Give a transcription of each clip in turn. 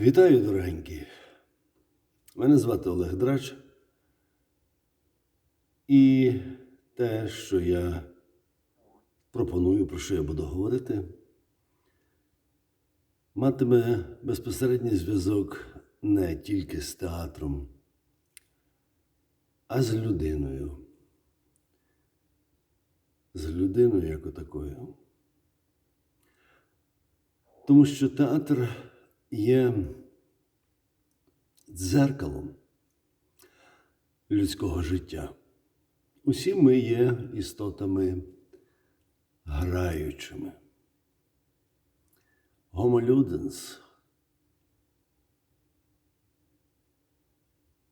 Вітаю, дорогенькі. Мене звати Олег Драч. І те, що я пропоную, про що я буду говорити, матиме безпосередній зв'язок не тільки з театром, а з людиною. З людиною як отакою. Тому що театр є дзеркалом людського життя. Усі ми є істотами граючими. Ludens –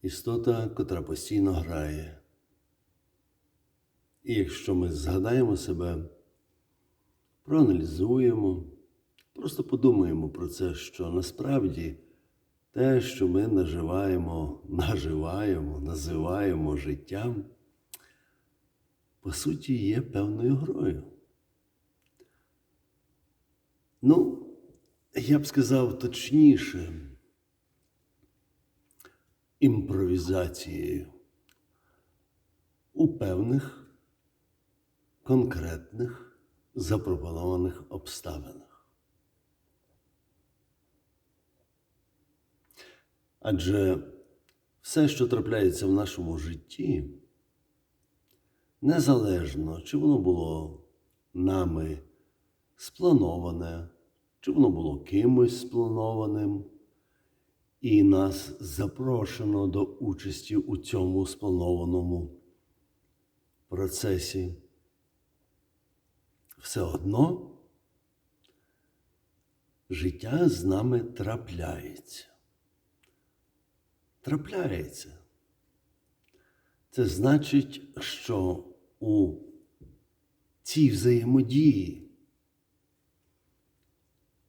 істота, котра постійно грає. І якщо ми згадаємо себе, проаналізуємо, просто подумаємо про це, що насправді те, що ми наживаємо, наживаємо, називаємо життям, по суті, є певною грою. Ну, я б сказав точніше, імпровізацією у певних конкретних запропонованих обставинах. Адже все, що трапляється в нашому житті, незалежно, чи воно було нами сплановане, чи воно було кимось спланованим, і нас запрошено до участі у цьому спланованому процесі, все одно життя з нами трапляється. Трапляється. Це значить, що у цій взаємодії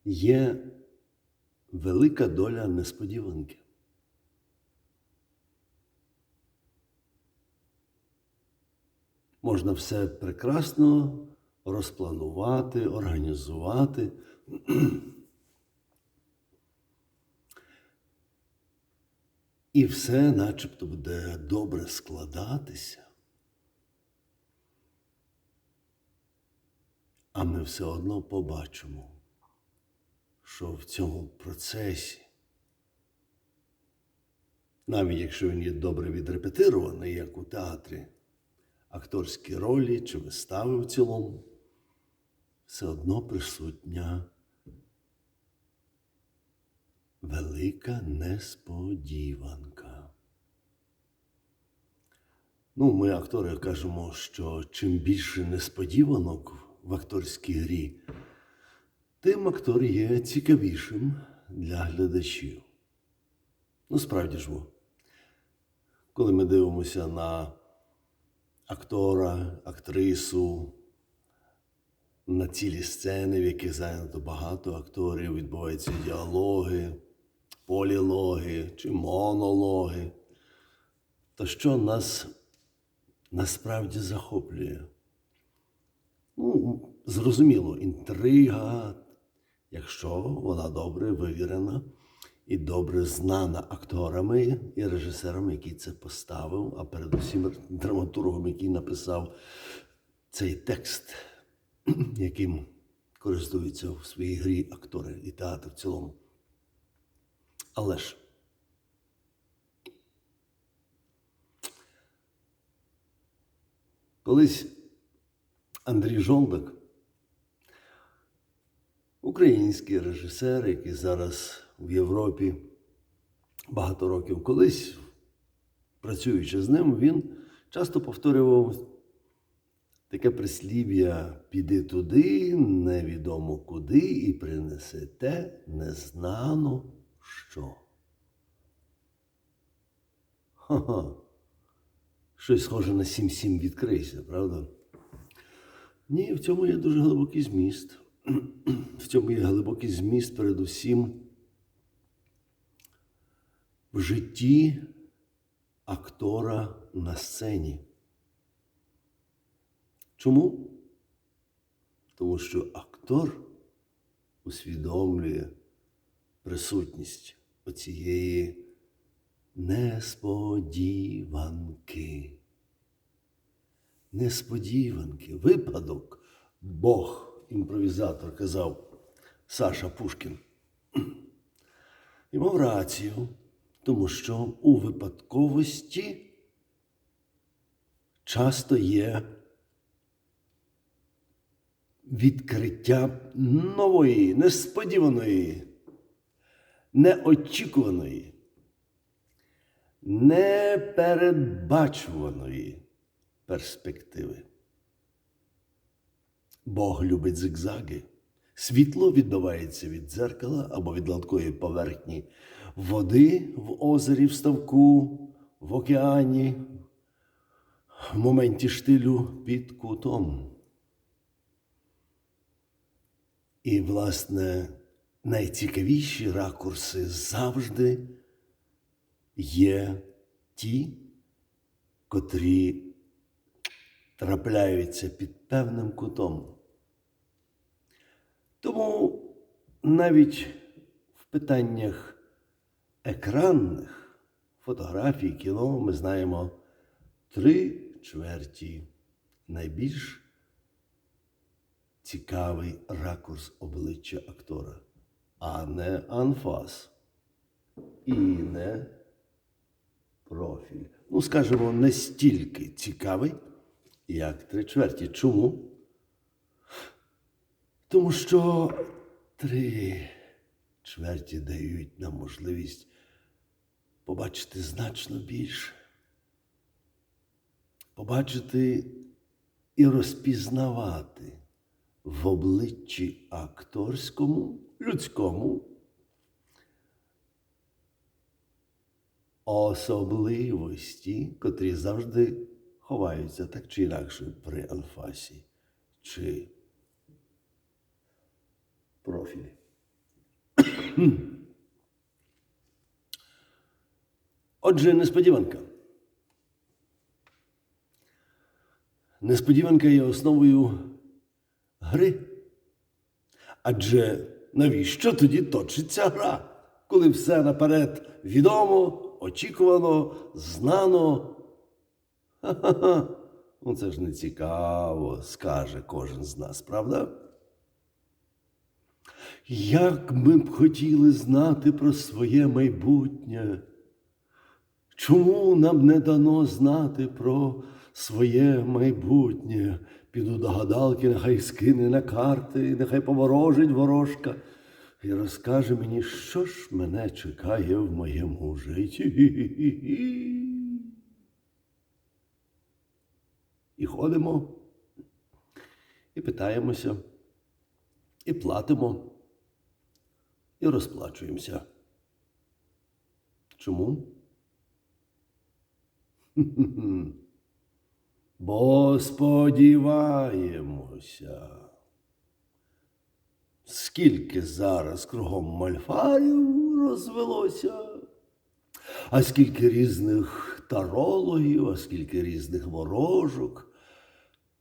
є велика доля несподіванки. Можна все прекрасно розпланувати, організувати. І все начебто буде добре складатися. А ми все одно побачимо, що в цьому процесі, навіть якщо він є добре відрепетирований, як у театрі, акторські ролі чи вистави в цілому, все одно присутня велика несподіванка. Ну, ми, актори, кажемо, що чим більше несподіванок в акторській грі, тим актор є цікавішим для глядачів. Ну, справді ж, коли ми дивимося на актора, актрису, на цілі сцени, в яких зайнято багато акторів, відбуваються діалоги, полілоги чи монологи. То що нас насправді захоплює? Ну, зрозуміло, інтрига, якщо вона добре вивірена і добре знана акторами і режисером, який це поставив, а передусім драматургом, який написав цей текст, яким користуються в своїй грі актори і театр в цілому. Але ж. Колись Андрій Жолдак, український режисер, який зараз в Європі багато років колись, працюючи з ним, він часто повторював таке прислів'я піди туди, невідомо куди, і принеси те незнано що. Ха-ха. Щось схоже на сім-сім відкрийся, правда? Ні, в цьому є дуже глибокий зміст. В цьому є глибокий зміст, передусім в житті актора на сцені. Чому? Тому що актор усвідомлює присутність оцієї несподіванки. Несподіванки, випадок, Бог, імпровізатор казав Саша Пушкін. І мав рацію, тому що у випадковості часто є відкриття нової, несподіваної, неочікуваної, непередбачуваної перспективи. Бог любить зигзаги. Світло відбивається від дзеркала або від гладкої поверхні води в озері, в ставку, в океані, в моменті штилю під кутом. І, власне, найцікавіші ракурси завжди є ті, котрі трапляються під певним кутом. Тому навіть в питаннях екранних фотографій, кіно ми знаємо три чверті найбільш цікавий ракурс обличчя актора, а не анфас і не профіль. Ну, скажімо, не стільки цікавий, як три чверті. Чому? Тому що три чверті дають нам можливість побачити значно більше, побачити і розпізнавати в обличчі акторському, людському особливості, котрі завжди ховаються так чи інакше при анфасі чи профілі. Отже, несподіванка. Несподіванка є основою гри. Адже навіщо тоді точиться гра, коли все наперед відомо, очікувано, знано? Ха-ха-ха. Ну це ж не цікаво, скаже кожен з нас, правда? Як ми б хотіли знати про своє майбутнє? Чому нам не дано знати про своє майбутнє? Піду до гадалки, нехай скине на карти, нехай поворожить ворожка і розкаже мені, що ж мене чекає в моєму житті. І ходимо, і питаємося, і платимо, і розплачуємося. Чому? Бо сподіваємося. Скільки зараз кругом мальфарів розвелося, а скільки різних тарологів, а скільки різних ворожок,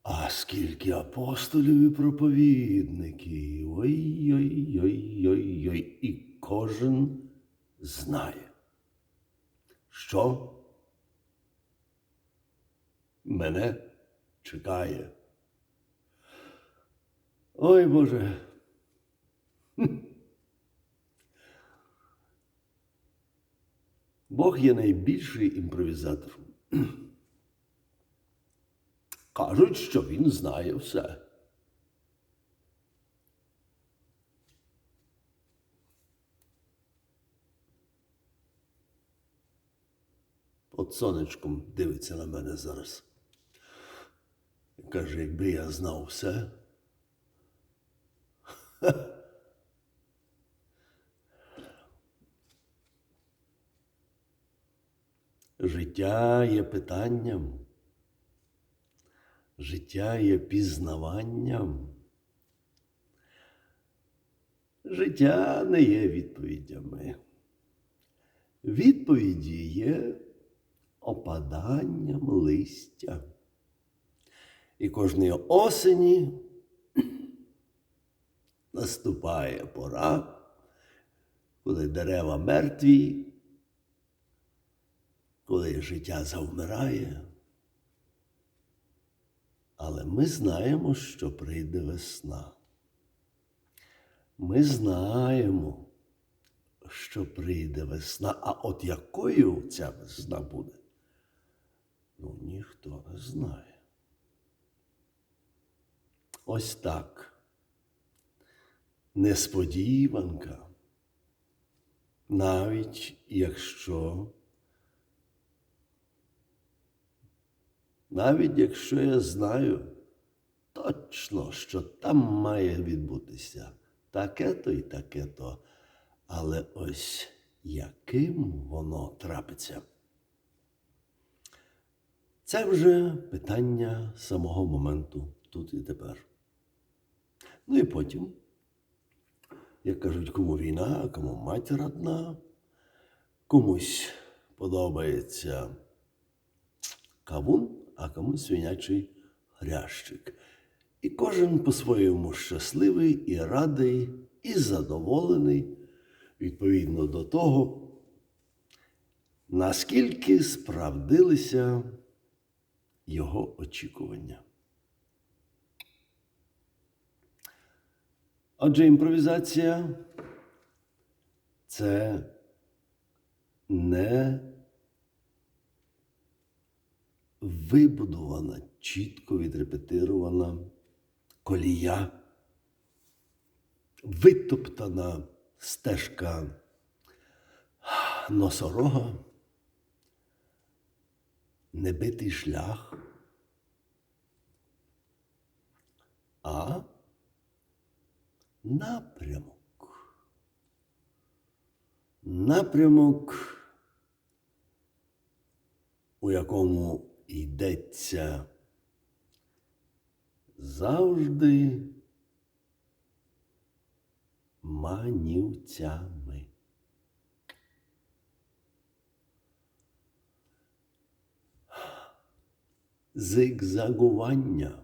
а скільки апостолів і проповідників. Ой-ой-ой-ой-ой. І кожен знає, що мене чекає. Ой Боже. Бог є найбільший імпровізатор. Кажуть, що він знає все. От сонечком дивиться на мене зараз. Каже, якби я знав все. Життя є питанням. Життя є пізнаванням. Життя не є відповідями. Відповіді є опаданням листя. І кожної осені наступає пора, коли дерева мертві, коли життя завмирає. Але ми знаємо, що прийде весна. Ми знаємо, що прийде весна, а от якою ця весна буде, ну ніхто не знає. Ось так. Несподіванка, навіть якщо, навіть якщо я знаю точно, що там має відбутися таке-то і таке-то, але ось яким воно трапиться. Це вже питання самого моменту тут і тепер. Ну і потім, як кажуть, кому війна, а кому матір одна, комусь подобається кавун, а комусь свинячий хрящик. І кожен по-своєму щасливий і радий, і задоволений відповідно до того, наскільки справдилися його очікування. Отже, імпровізація це не вибудована, чітко відрепетирована колія, витоптана стежка носорога, небитий шлях, а напрямок. Напрямок, у якому йдеться завжди манівцями. Зигзагування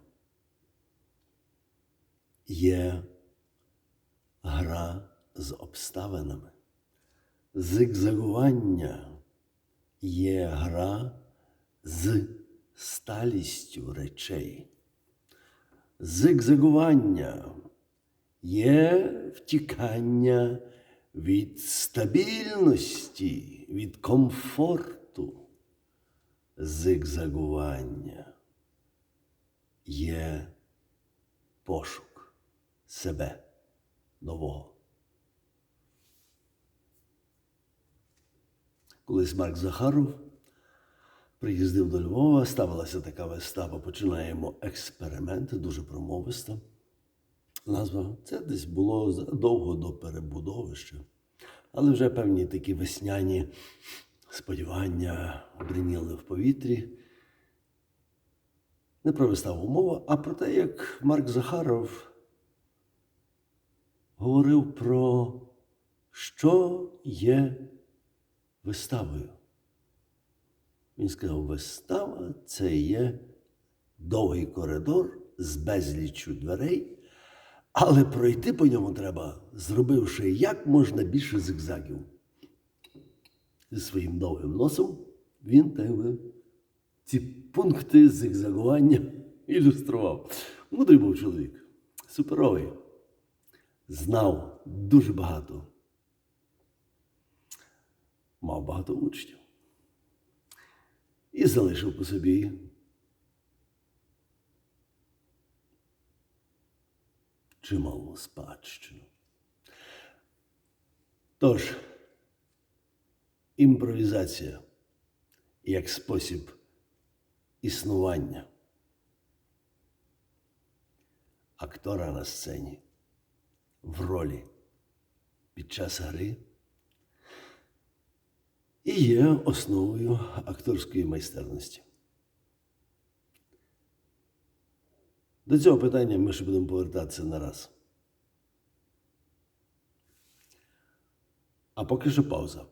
є гра з обставинами. Зигзагування є гра з сталістю речей. Зигзагування є втікання від стабільності, від комфорту. Зигзагування є пошук себе нового. Колись Марк Захаров приїздив до Львова, ставилася така вистава. Починаємо експеримент, дуже промовиста. Назва це десь було задовго до перебудови ще. Але вже певні такі весняні сподівання бриніли в повітрі. Не про виставу мова, а про те, як Марк Захаров говорив про що є виставою. Він сказав, вистава це є довгий коридор з безліччю дверей, але пройти по ньому треба, зробивши як можна більше зигзагів. Зі своїм довгим носом він так би, ці пункти зигзагування ілюстрував. Мудрий був чоловік, суперовий, знав дуже багато, мав багато учнів. І залишив по собі. Чималу спадщину. Тож, імпровізація як спосіб існування актора на сцені в ролі під час гри і є основою акторської майстерності. До цього питання ми ще будемо повертатися не раз. А поки що пауза.